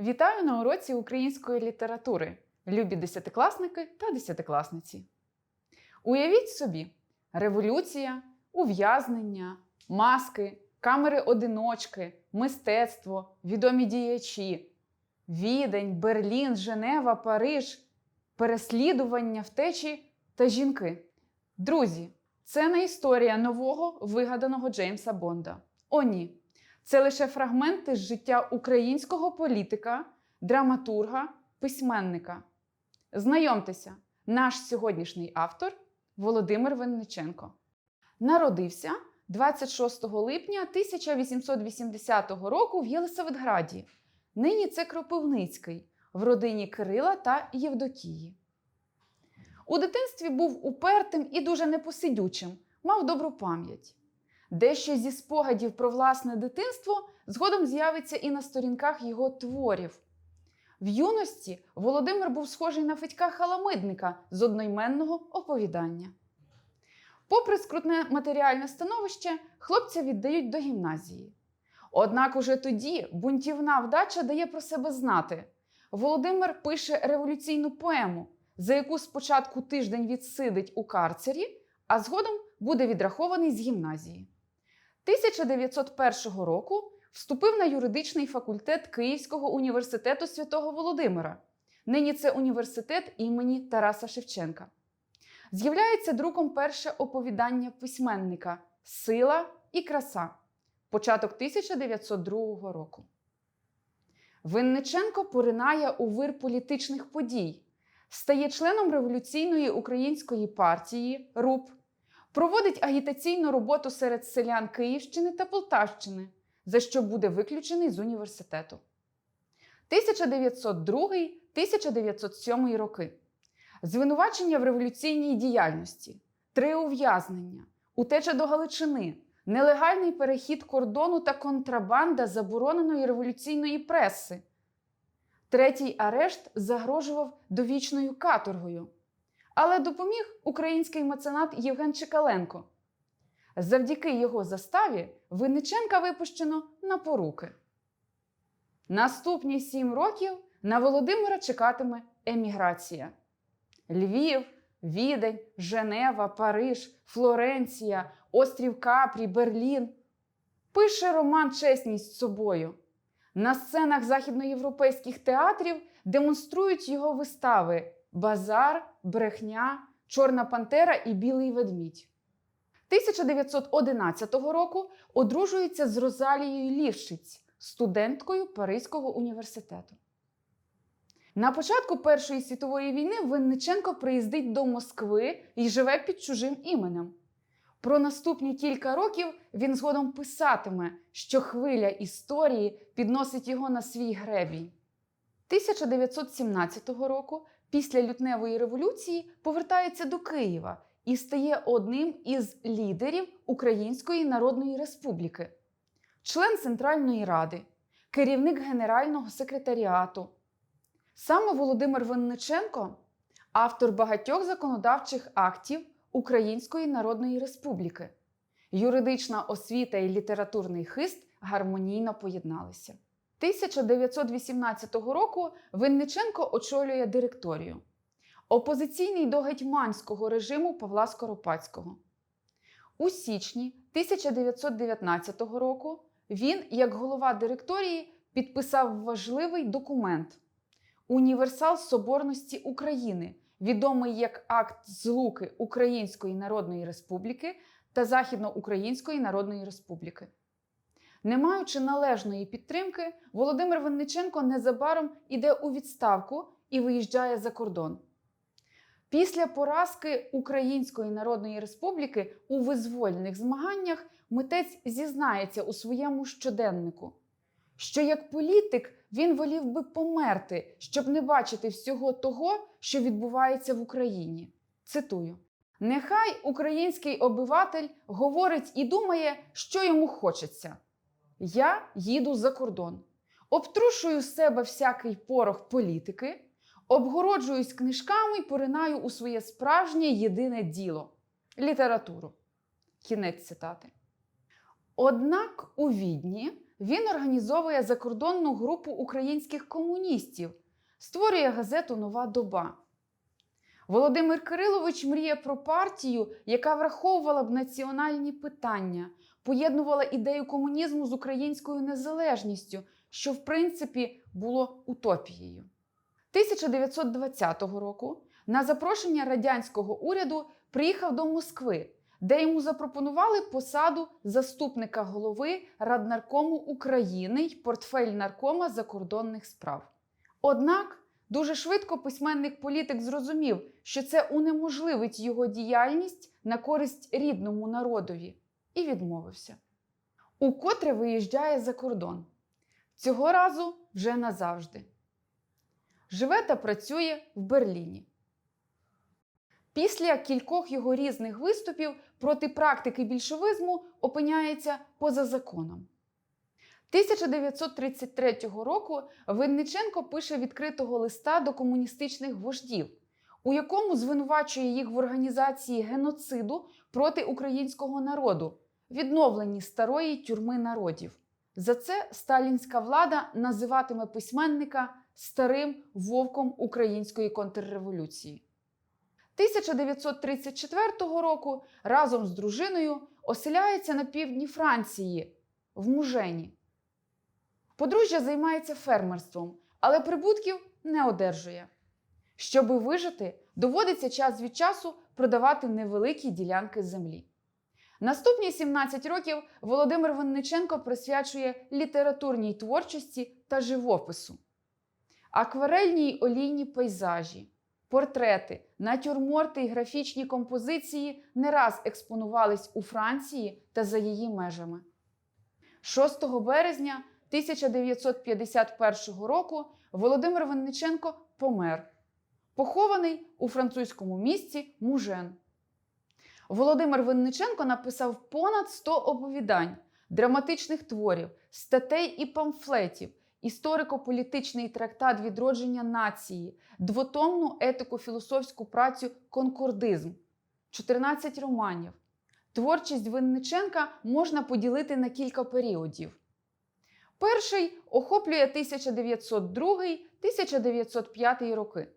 Вітаю на уроці української літератури, любі десятикласники та десятикласниці. Уявіть собі, революція, ув'язнення, маски, камери одиночки, мистецтво, відомі діячі, Відень, Берлін, Женева, Париж, переслідування, втечі та жінки. Друзі, це не історія нового вигаданого Джеймса Бонда. О, ні. Це лише фрагменти з життя українського політика, драматурга, письменника. Знайомтеся, наш сьогоднішній автор Володимир Винниченко. Народився 26 липня 1880 року в Єлисаветграді. Нині це Кропивницький в родині Кирила та Євдокії. У дитинстві був упертим і дуже непосидючим, мав добру пам'ять. Дещо зі спогадів про власне дитинство згодом з'явиться і на сторінках його творів. В юності Володимир був схожий на Федька Халамидника з одноіменного оповідання. Попри скрутне матеріальне становище, хлопця віддають до гімназії. Однак уже тоді бунтівна вдача дає про себе знати. Володимир пише революційну поему, за яку спочатку тиждень відсидить у карцері, а згодом буде відрахований з гімназії. 1901 року вступив на юридичний факультет Київського університету святого Володимира. Нині це університет імені Тараса Шевченка. З'являється друком перше оповідання письменника Сила і краса. Початок 1902 року. Винниченко поринає у вир політичних подій, стає членом революційної української партії РУП, проводить агітаційну роботу серед селян Київщини та Полтавщини, за що буде виключений з університету. 1902-1907 роки. Звинувачення в революційній діяльності, три ув'язнення, утеча до Галичини, нелегальний перехід кордону та контрабанда забороненої революційної преси. Третій арешт загрожував довічною каторгою. Але допоміг український меценат Євген Чекаленко. Завдяки його заставі Винниченка випущено на поруки. Наступні сім років на Володимира чекатиме еміграція. Львів, Відень, Женева, Париж, Флоренція, Острів Капрі, Берлін. Пише роман Чесність собою. На сценах західноєвропейських театрів демонструють його вистави Базар, Брехня, Чорна Пантера і Білий ведмідь. 1911 року одружується з Розалією Лівшиць, студенткою Паризького університету. На початку Першої світової війни Винниченко приїздить до Москви і живе під чужим іменем. Про наступні кілька років він згодом писатиме, що хвиля історії підносить його на свій гребінь. 1917 року, після лютневої революції, повертається до Києва і стає одним із лідерів Української Народної Республіки, член Центральної Ради, керівник Генерального секретаріату. Саме Володимир Винниченко автор багатьох законодавчих актів Української Народної Республіки. Юридична освіта і літературний хист гармонійно поєдналися. 1918 року Винниченко очолює директорію. Опозиційний до гетьманського режиму Павла Скоропадського. У січні 1919 року він, як голова директорії, підписав важливий документ Універсал Соборності України, відомий як Акт Злуки Української Народної Республіки та Західноукраїнської Народної Республіки. Не маючи належної підтримки, Володимир Винниченко незабаром іде у відставку і виїжджає за кордон. Після поразки Української Народної Республіки у визвольних змаганнях митець зізнається у своєму щоденнику, що як політик він волів би померти, щоб не бачити всього того, що відбувається в Україні. Цитую: Нехай український обиватель говорить і думає, що йому хочеться. Я їду за кордон, обтрушую з себе всякий порох політики, обгороджуюсь книжками і поринаю у своє справжнє єдине діло літературу. Кінець цитати. Однак у відні він організовує закордонну групу українських комуністів, створює газету Нова доба. Володимир Кирилович мріє про партію, яка враховувала б національні питання, поєднувала ідею комунізму з українською незалежністю, що в принципі було утопією. 1920 року на запрошення радянського уряду приїхав до Москви, де йому запропонували посаду заступника голови Раднаркому України й портфель наркома закордонних справ. Однак дуже швидко письменник політик зрозумів, що це унеможливить його діяльність на користь рідному народові, і відмовився. Укотре виїжджає за кордон. Цього разу вже назавжди. Живе та працює в Берліні. Після кількох його різних виступів проти практики більшовизму опиняється поза законом. 1933 року Винниченко пише відкритого листа до комуністичних вождів, у якому звинувачує їх в організації геноциду проти українського народу, відновленні старої тюрми народів. За це сталінська влада називатиме письменника старим вовком української контрреволюції. 1934 року разом з дружиною оселяється на півдні Франції в Мужені. Подружжя займається фермерством, але прибутків не одержує. Щоби вижити, доводиться час від часу продавати невеликі ділянки землі. Наступні 17 років Володимир Винниченко присвячує літературній творчості та живопису, акварельні й олійні пейзажі, портрети, натюрморти й графічні композиції не раз експонувались у Франції та за її межами. 6 березня 1951 року Володимир Винниченко помер, похований у французькому місті Мужен. Володимир Винниченко написав понад 100 оповідань, драматичних творів, статей і памфлетів, історико-політичний трактат відродження нації, двотомну етико-філософську працю Конкордизм, 14 романів. Творчість Винниченка можна поділити на кілька періодів. Перший охоплює 1902-1905 роки.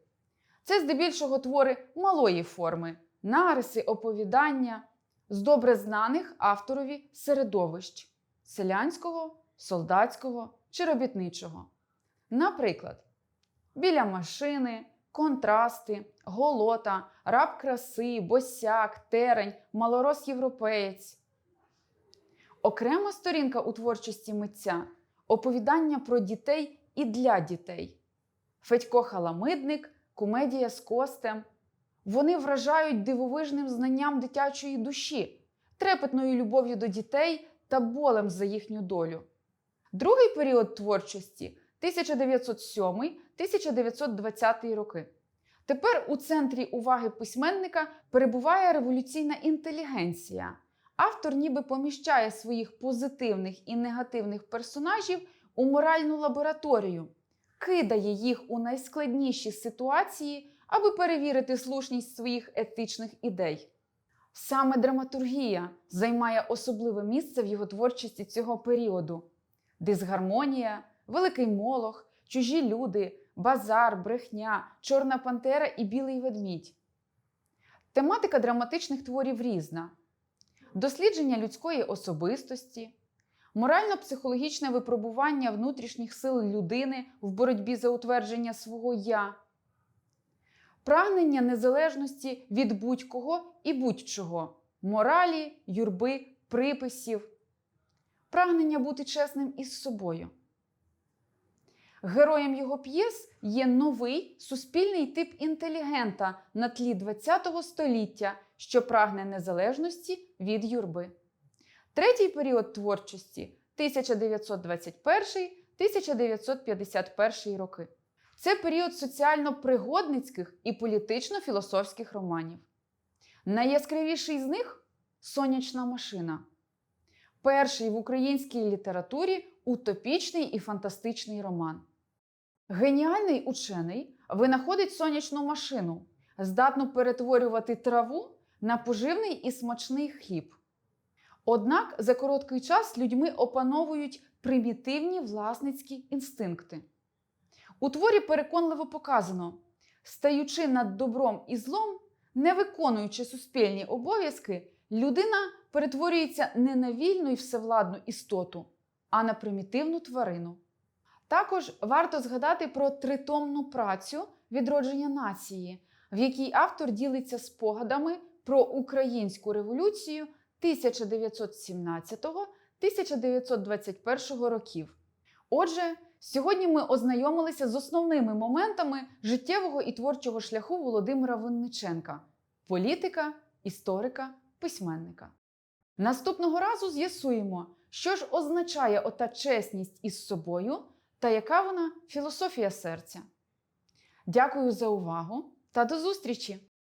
Це здебільшого твори малої форми, нариси, оповідання з добре знаних авторові середовищ селянського, солдатського чи робітничого. Наприклад, біля машини, контрасти, голота, раб краси, босяк, терень, малорос європеєць. Окрема сторінка у творчості митця оповідання про дітей і для дітей. Федько Халамидник, комедія з костем. Вони вражають дивовижним знанням дитячої душі, трепетною любов'ю до дітей та болем за їхню долю. Другий період творчості 1907-1920 роки. Тепер у центрі уваги письменника перебуває революційна інтелігенція. Автор ніби поміщає своїх позитивних і негативних персонажів у моральну лабораторію, кидає їх у найскладніші ситуації, аби перевірити слушність своїх етичних ідей. Саме драматургія займає особливе місце в його творчості цього періоду: дисгармонія, великий молох, чужі люди, базар, брехня, чорна пантера і білий ведмідь. Тематика драматичних творів різна дослідження людської особистості, морально-психологічне випробування внутрішніх сил людини в боротьбі за утвердження свого я, прагнення незалежності від будь-кого і будь-чого, моралі, юрби, приписів, прагнення бути чесним із собою. Героєм його п'єс є новий суспільний тип інтелігента на тлі ХХ століття, що прагне незалежності від юрби. Третій період творчості 1921-1951 роки. Це період соціально-пригодницьких і політично-філософських романів. Найяскравіший з них сонячна машина. Перший в українській літературі утопічний і фантастичний роман. Геніальний учений винаходить сонячну машину, здатну перетворювати траву на поживний і смачний хліб. Однак за короткий час людьми опановують примітивні власницькі інстинкти. У творі переконливо показано, стаючи над добром і злом, не виконуючи суспільні обов'язки, людина перетворюється не на вільну і всевладну істоту, а на примітивну тварину. Також варто згадати про тритомну працю відродження нації, в якій автор ділиться спогадами про українську революцію 1917-1921 років. Отже, сьогодні ми ознайомилися з основними моментами життєвого і творчого шляху Володимира Винниченка політика, історика, письменника. Наступного разу з'ясуємо, що ж означає ота чесність із собою та яка вона філософія серця. Дякую за увагу та до зустрічі!